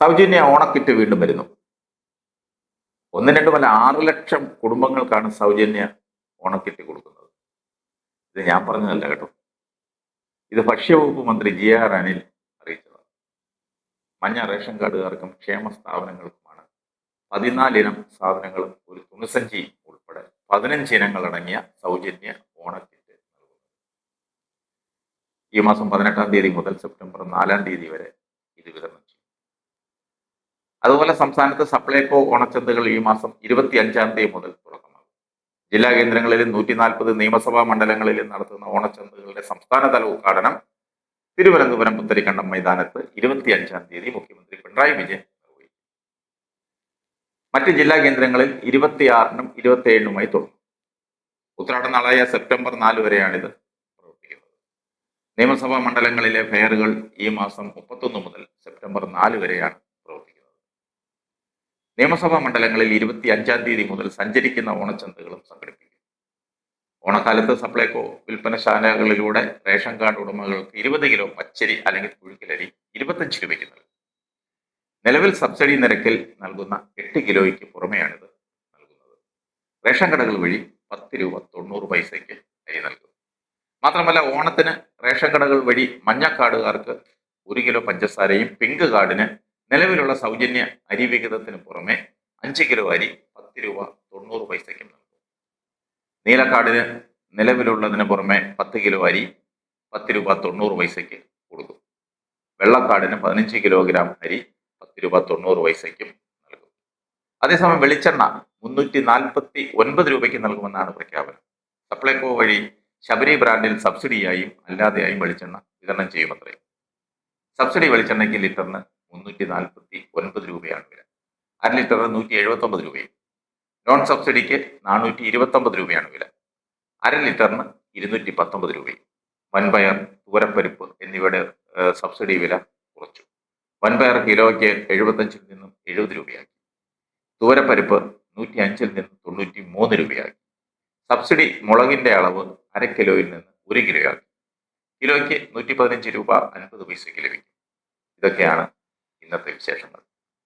സൗജന്യ ഓണക്കിറ്റ് വീണ്ടും വരുന്നു. ഒന്ന് രണ്ടുമല്ല ആറ് ലക്ഷം കുടുംബങ്ങൾക്കാണ് സൗജന്യ ഓണക്കിറ്റ് കൊടുക്കുന്നത്. ഇത് ഞാൻ പറഞ്ഞതല്ല കേട്ടോ. ഇത് ഭക്ഷ്യവകുപ്പ് മന്ത്രി ജി ആർ അനിൽ അറിയിച്ചതാണ്. മഞ്ഞ റേഷൻ കാർഡുകാർക്കും ക്ഷേമ സ്ഥാപനങ്ങൾക്കുമാണ് പതിനാലിനം സാധനങ്ങളും ഒരു തുണിസഞ്ചി ഉൾപ്പെടെ പതിനഞ്ച് ഇനങ്ങളടങ്ങിയ സൗജന്യ ഓണക്കിറ്റ് നൽകുന്നത് ഈ മാസം പതിനെട്ടാം തീയതി മുതൽ സെപ്റ്റംബർ നാലാം തീയതി വരെ ഇത് വിതരണം അതുപോലെ സംസ്ഥാനത്ത് സപ്ലൈകോ ഓണച്ചന്തകൾ ഈ മാസം ഇരുപത്തി അഞ്ചാം തീയതി മുതൽ തുടക്കമാകും ജില്ലാ കേന്ദ്രങ്ങളിലും നൂറ്റി നാൽപ്പത് നിയമസഭാ മണ്ഡലങ്ങളിലും നടത്തുന്ന ഓണച്ചന്തകളുടെ സംസ്ഥാനതല ഉദ്ഘാടനം തിരുവനന്തപുരം പുത്തരിക്കണ്ടം മൈതാനത്ത് ഇരുപത്തി അഞ്ചാം തീയതി മുഖ്യമന്ത്രി പിണറായി വിജയൻ നിർവഹിക്കും. മറ്റ് ജില്ലാ കേന്ദ്രങ്ങളിൽ ഇരുപത്തിയാറിനും ഇരുപത്തി ഏഴിനുമായി തുടങ്ങും. ഉത്രാട നാളായ സെപ്റ്റംബർ നാല് വരെയാണിത് പ്രവർത്തിക്കുന്നത്. നിയമസഭാ മണ്ഡലങ്ങളിലെ ഫെയറുകൾ ഈ മാസം മുപ്പത്തൊന്ന് മുതൽ സെപ്റ്റംബർ നാല് വരെയാണ് നിയമസഭാ മണ്ഡലങ്ങളിൽ ഇരുപത്തി അഞ്ചാം തീയതി മുതൽ സഞ്ചരിക്കുന്ന ഓണച്ചന്തകളും സംഘടിപ്പിക്കും. ഓണക്കാലത്ത് സപ്ലൈകോ വിൽപ്പനശാലകളിലൂടെ റേഷൻ കാർഡ് ഉടമകൾക്ക് ഇരുപത് കിലോ പച്ചരി അല്ലെങ്കിൽ പുഴുക്കിലരി ഇരുപത്തഞ്ച് രൂപയ്ക്ക് നൽകും. നിലവിൽ സബ്സിഡി നിരക്കിൽ നൽകുന്ന എട്ട് കിലോയ്ക്ക് പുറമെയാണിത് നൽകുന്നത്. റേഷൻ കടകൾ വഴി പത്ത് രൂപ തൊണ്ണൂറ് പൈസയ്ക്ക് അരി നൽകും. മാത്രമല്ല ഓണത്തിന് റേഷൻ കടകൾ വഴി മഞ്ഞ കാർഡുകാർക്ക് ഒരു കിലോ പഞ്ചസാരയും പിങ്ക് കാർഡിന് നിലവിലുള്ള സൗജന്യ അരി വിഹിതത്തിന് പുറമെ അഞ്ച് കിലോ അരി പത്ത് രൂപ തൊണ്ണൂറ് പൈസയ്ക്കും നൽകും. നീലക്കാടിന് നിലവിലുള്ളതിന് പുറമെ പത്ത് കിലോ അരി പത്ത് രൂപ തൊണ്ണൂറ് പൈസയ്ക്ക് കൊടുക്കും. വെള്ളക്കാടിന് പതിനഞ്ച് കിലോഗ്രാം അരി പത്ത് രൂപ തൊണ്ണൂറ് പൈസയ്ക്കും നൽകും. അതേസമയം വെളിച്ചെണ്ണ മുന്നൂറ്റി നാൽപ്പത്തി ഒൻപത് രൂപയ്ക്ക് നൽകുമെന്നാണ് പ്രഖ്യാപനം. സപ്ലൈകോ വഴി ശബരി ബ്രാൻഡിൽ സബ്സിഡിയായും അല്ലാതെയായും വെളിച്ചെണ്ണ വിതരണം ചെയ്യുമത്രേ. സബ്സിഡി വെളിച്ചെണ്ണയ്ക്ക് ലിറ്ററിന് മുന്നൂറ്റി നാൽപ്പത്തി ഒൻപത് രൂപയാണ് വില. അര ലിറ്ററിന് നൂറ്റി എഴുപത്തി ഒമ്പത് രൂപയും. നോൺ സബ്സിഡിക്ക് നാനൂറ്റി ഇരുപത്തി ഒമ്പത് രൂപയാണ് വില. അര ലിറ്ററിന് ഇരുന്നൂറ്റി പത്തൊമ്പത് രൂപയും. വൻപയർ തുവരപ്പരിപ്പ് എന്നിവയുടെ സബ്സിഡി വില കുറച്ചു. വൻപയർ കിലോയ്ക്ക് എഴുപത്തഞ്ചിൽ നിന്നും എഴുപത് രൂപയാക്കി. തുവരപ്പരിപ്പ് നൂറ്റി അഞ്ചിൽ നിന്നും തൊണ്ണൂറ്റി മൂന്ന് രൂപയാക്കി. സബ്സിഡി മുളകിന്റെ അളവ് അര കിലോയിൽ നിന്ന് ഒരു കിലോയാക്കി. കിലോയ്ക്ക് നൂറ്റി പതിനഞ്ച് രൂപ അൻപത് പൈസയ്ക്ക് ലഭിക്കും. ഇതൊക്കെയാണ് и над их всем